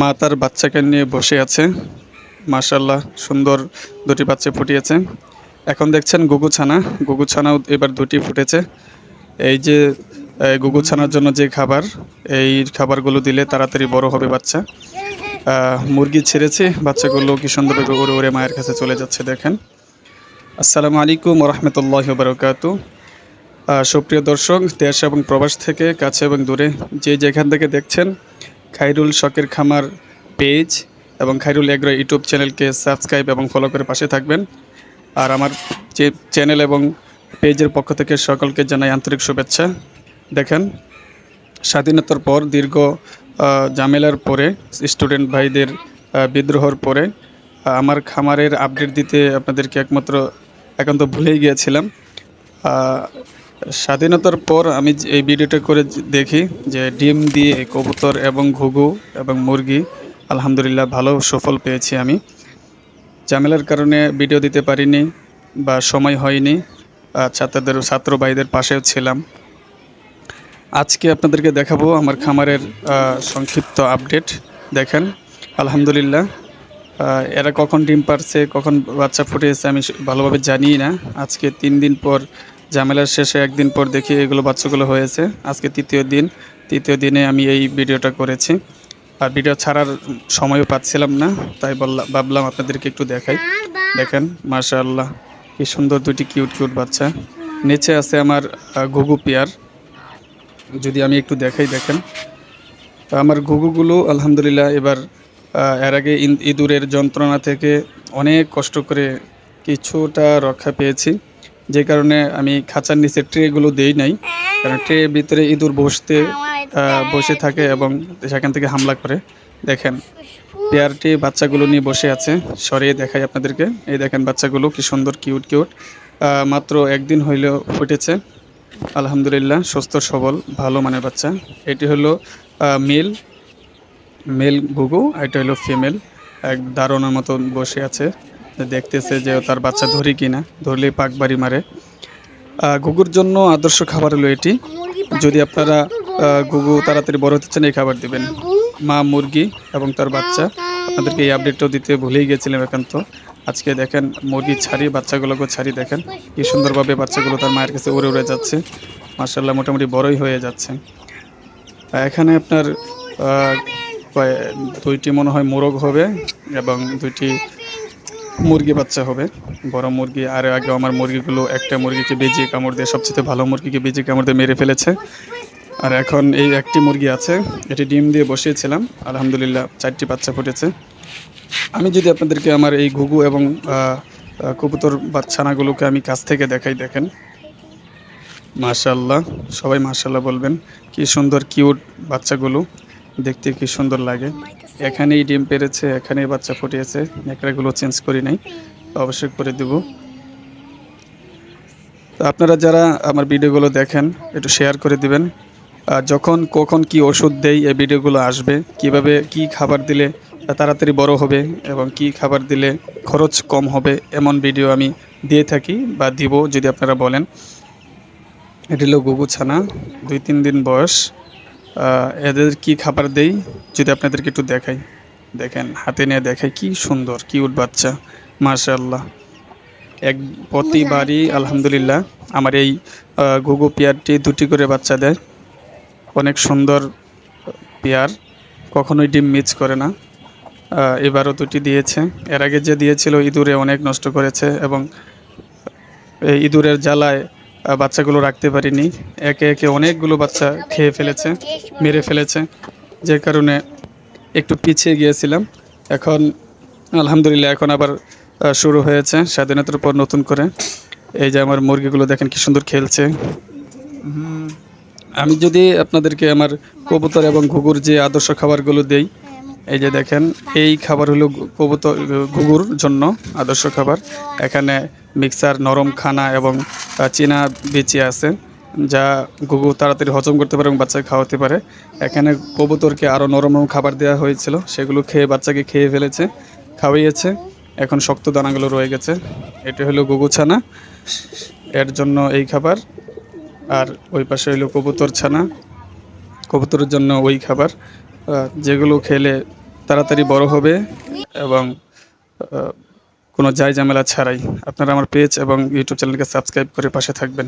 মা তার বাচ্চাকে নিয়ে বসে আছে। মাশাল্লাহ সুন্দর দুটি বাচ্চা ফুটিয়েছে। এখন দেখছেন গুগু ছানা গুগু ছানাও এবার দুটি ফুটেছে। এই যে গুগু ছানার জন্য যে খাবার, এই খাবারগুলো দিলে তাড়াতাড়ি বড় হবে বাচ্চা। মুরগি ছেড়েছে, বাচ্চাগুলো কি সুন্দরভাবে উড়ে উড়ে মায়ের কাছে চলে যাচ্ছে, দেখেন। আসসালামু আলাইকুম রহমতুল্লাহ বারকাতু। সুপ্রিয় দর্শক, দেশ এবং প্রবাস থেকে কাছে এবং দূরে যে যেখান থেকে দেখছেন খাইরুল শখের খামার পেজ এবং খাইরুল এগ্রো ইউটিউব চ্যানেলকে সাবস্ক্রাইব এবং ফলো করে পাশে থাকবেন। আর আমার যে চ্যানেল এবং পেজের পক্ষ থেকে সকলকে জানাই আন্তরিক শুভেচ্ছা। দেখেন স্বাধীনতার পর দীর্ঘ আহ, ঝামেলার পরে স্টুডেন্ট ভাইদের বিদ্রোহর পরে আমার খামারের আপডেট দিতে আপনাদেরকে একমাত্র একান্ত ভুলেই গিয়েছিলাম। স্বাধীনতার পর আমি এই ভিডিওটা করে দেখি যে ডিম দিয়ে কবুতর এবং ঘুঘু এবং মুরগি, আলহামদুলিল্লাহ ভালো সফল পেয়েছি আমি। ঝামেলার কারণে ভিডিও দিতে পারিনি বা সময় হয়নি ছাত্রদের, ছাত্র ভাইদের পাশেও ছিলাম। আজকে আপনাদেরকে দেখাবো আমার খামারের সংক্ষিপ্ত আপডেট দেখেন, আলহামদুলিল্লাহ এরা কখন ডিম পারছে, কখন বাচ্চা ফুটিয়েছে আমি ভালোভাবে জানি না। আজকে তিন দিন পর ঝামেলার শেষে একদিন পর দেখি এগুলো বাচ্চাগুলো হয়েছে। আজকে তৃতীয় দিন। তৃতীয় দিনে আমি এই ভিডিওটা করেছি। আর ভিডিও ছাড়ার সময়ও পাচ্ছিলাম না, তাই বললাম ভাবলাম আপনাদেরকে একটু দেখাই। দেখেন, মাশাআল্লাহ, কি সুন্দর দুটি কিউট কিউট বাচ্চা। নিচে আছে আমার ঘুঘু পেয়ার। যদি আমি একটু দেখাই, দেখেন। তো আমার ঘুঘুগুলো, আলহামদুলিল্লাহ, এবার এর আগে ইঁদুরের যন্ত্রণা থেকে অনেক কষ্ট করে কিছুটা রক্ষা পেয়েছি। যে কারণে আমি খাঁচার নিচে ট্রেগুলো দেই নাই, কারণ ট্রের ভিতরে ইঁদুর বসতে বসে থাকে এবং সেখান থেকে হামলা করে। দেখেন পেয়ারটি বাচ্চাগুলো নিয়ে বসে আছে। সরিয়ে দেখাই আপনাদেরকে। এই দেখেন বাচ্চাগুলো কি সুন্দর, কিউট কিউট। মাত্র একদিন হইলেও ফুটেছে। আলহামদুলিল্লাহ, সুস্থ, সবল, ভালো মানের বাচ্চা। এটি হলো মেল মেল আর এটা হলো ফিমেল। এক দারুণের মতো বসে আছে। দেখতেছে যে তার বাচ্চা ধরি কিনা, ধরলেই পাক বাড়ি মারে। গুগুর জন্য আদর্শ খাবার হলো এটি। যদি আপনারা গুগু তাড়াতাড়ি বড় হতে চান, এই খাবার দিবেন। মা মুরগি এবং তার বাচ্চা। আপনাদেরকে এই আপডেটটাও দিতে ভুলেই গেছিলাম একান্ত। আজকে দেখেন মুরগি ছাড়ি, বাচ্চাগুলোকে ছাড়ি দেখেন। কি সুন্দরভাবে বাচ্চাগুলো তার মায়ের কাছে উড়ে উড়ে যাচ্ছে। মার্শাল্লাহ মোটামুটি বড়ই হয়ে যাচ্ছে। এখানে আপনার দুইটি মনে হয় মোরগ হবে এবং দুইটি মুরগি বাচ্চা হবে। বড় মুরগি, আর আগে আমার মুরগিগুলো একটা মুরগিকে বেজিয়ে কামড় দিয়ে সবচেয়ে ভালো মুরগিকে বেজিয়ে কামড় দিয়ে মেরে ফেলেছে। আর এখন এই একটি মুরগি আছে, এটি ডিম দিয়ে বসিয়েছিলাম, আলহামদুলিল্লাহ চারটি বাচ্চা ফুটেছে। আমি যদি আপনাদেরকে আমার এই ঘুঘু এবং কবুতর বাচ্চানাগুলোকে আমি কাছ থেকে দেখাই, দেখেন। মাশাল্লাহ সবাই মাশাল্লাহ বলবেন, কি সুন্দর, কিউট বাচ্চাগুলো। দেখতে কি সুন্দর লাগে। এখানেই ডিম পেরেছে, এখানেই বাচ্চা ফুটিয়েছে, নেকড়াগুলো চেঞ্জ করি নাই অবশ্যই করে দেব। তো আপনারা যারা আমার ভিডিওগুলো দেখেন, একটু শেয়ার করে দিবেন। আর যখন, কখন কি ওষুধ দেই, এই ভিডিওগুলো আসবে, কীভাবে কি খাবার দিলে তাড়াতাড়ি বড় হবে এবং কি খাবার দিলে খরচ কম হবে, এমন ভিডিও আমি দিয়ে থাকি বা দিব যদি আপনারা বলেন। এটি হলো গুগু ছানা দুই তিন দিন বয়স। এদের কি খাবার দেই? যদি আপনাদেরকে একটু দেখাই। দেখেন হাতে নিয়ে দেখাই কি সুন্দর কিউট বাচ্চা মার্শাল্লাহ এক প্রতিবারই আলহামদুলিল্লাহ আমার এই গুগু পেয়ারটি দুটি করে বাচ্চা দেয়। অনেক সুন্দর পেয়ার কখনোই ডিম মিস করে না। এবারও দুটি দিয়েছে। এর আগে যে দিয়েছিল ইঁদুরে অনেক নষ্ট করেছে এবং এই ইঁদুরের জ্বালায় বাচ্চাগুলো রাখতে পারিনি। একে একে অনেকগুলো বাচ্চা খেয়ে ফেলেছে, মেরে ফেলেছে। যে কারণে একটু পিছিয়ে গিয়েছিলাম। এখন আলহামদুলিল্লাহ এখন আবার শুরু হয়েছে স্বাধীনতার পর নতুন করে। এই যে আমার মুরগিগুলো দেখেন কি সুন্দর খেলছে। আমি যদি আপনাদেরকে আমার কবুতর এবং ঘুঘুর যে আদর্শ খাবারগুলো দেই এই যে দেখেন, এই খাবার হলো কবুতর ঘুঘুর জন্য আদর্শ খাবার। এখানে মিক্সার, নরম খানা এবং চীনা বিচি আছে, যা ঘুঘু তাড়াতাড়ি হজম করতে পারে এবং বাচ্চাকে খাওয়াতে পারে। এখানে কবুতরকে আরও নরম নরম খাবার দেওয়া হয়েছিল, সেগুলো খেয়ে বাচ্চাকে খেয়ে ফেলেছে খাওয়াইয়েছে এখন শক্ত দানাগুলো রয়ে গেছে। এটা হলো ঘুঘু ছানা, এর জন্য এই খাবার। আর ওই পাশে হলো কবুতর ছানা, কবুতরের জন্য ওই খাবার। যেগুলো খেলে তাড়াতাড়ি বড় হবে এবং কোনো জায় ঝামেলা ছাড়াই। আপনারা আমার পেজ এবং ইউটিউব চ্যানেলকে সাবস্ক্রাইব করে পাশে থাকবেন।